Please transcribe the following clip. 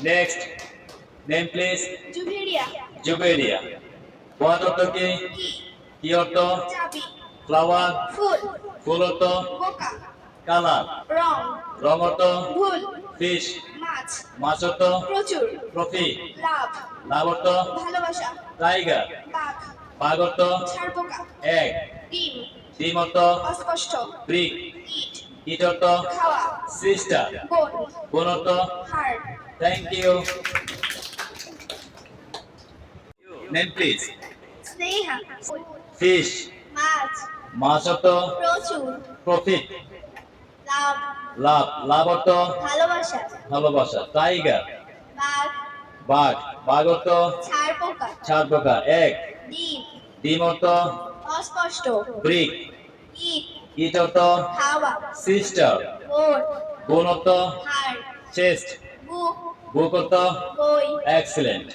next name please Juveria Juberia পদ অর্থ কি কি অর্থ ফ্লাওয়ার ফুল ফুল অর্থ কালার রং রং অর্থ ভুল ফিশ মাছ মাছ অর্থ প্রচুর ট্রফি লাভ লাভ অর্থ ভালোবাসা টাইগার বাঘ বাঘ অর্থ ছাড় এক ডিম ডিম অর্থ অস্পষ্ট ব্রিক ইট ইট অর্থ খাওয়া সিস্টার অর্থ heart thank you name please Sneha fish মাছ মাছ অর্থ প্রচুর প্রফিট লাভ লাভ লাভ অর্থ ভালোবাসা ভালোবাসা টাইগার বাঘ বাঘ বাঘ অর্থ ছাড় পোকা ছাড় পোকা এক ডিম ডিম অর্থ অস্পষ্ট ব্রিক ইট ইট খাওয়া সিস্টার বোন বোন অর্থ চেস্ট বুক অর্থ এক্সিলেন্ট